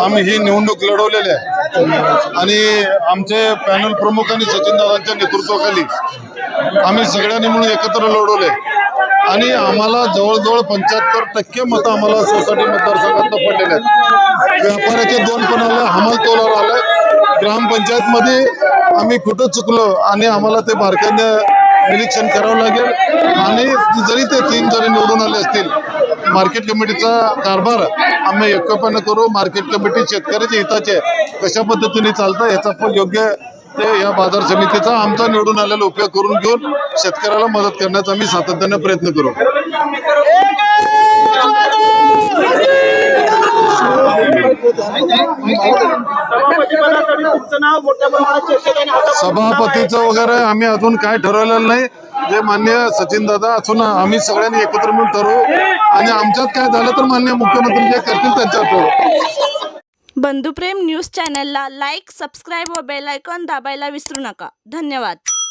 आम्ही ही निवडणूक लढवलेली आहे. आणि आमचे पॅनल प्रमुख सचिन दादांच्या नेतृत्वाखाली आम्ही सगळ्यांनी म्हणून एकत्र लढवले. आणि आम्हाला जवळजवळ पंच्याहत्तर टक्के मतं आम्हाला सोसायटी मतदारसंघात पडलेले आहेत. व्यापाऱ्याचे दोन पण आले हमाल तोलावर आलं ग्रामपंचायतमध्ये आम्ही कुठं चुकलो आणि आम्हाला ते बारकाईने निरीक्षण करावं लागेल. आणि जरी ते तीन जरी निवडून आले असतील मार्केट कमिटीचा कारभार आम्ही एकोप्यानं करू. मार्केट कमिटी शेतकऱ्याच्या हिताचे कशा पद्धतीने चालतं याचा पण योग्य ते या बाजार समितीचा आमचा निवडून आलेला उपयोग करून घेऊन शेतकऱ्याला मदत करण्याचा आम्ही सातत्याने प्रयत्न करू. सभापतीपदासाठी तुमचं नाव मोठ्या प्रमाणात चर्चेत आहे आणि आता सभापतीचं वगैरे आम्ही अजून काय ठरवलेलं नाही. जे मान्य सचिन दादा असून आम्ही सगळ्यांनी एकत्र मिळून ठरवू. आणि आमच्यात काय झालं तर मान्य मुख्यमंत्री जे करतील त्यांच्यावर ठरवू. बंधुप्रेम न्यूज चॅनलला लाईक सबस्क्राईब व बेल आयकॉन दाबायला विसरू नका. धन्यवाद.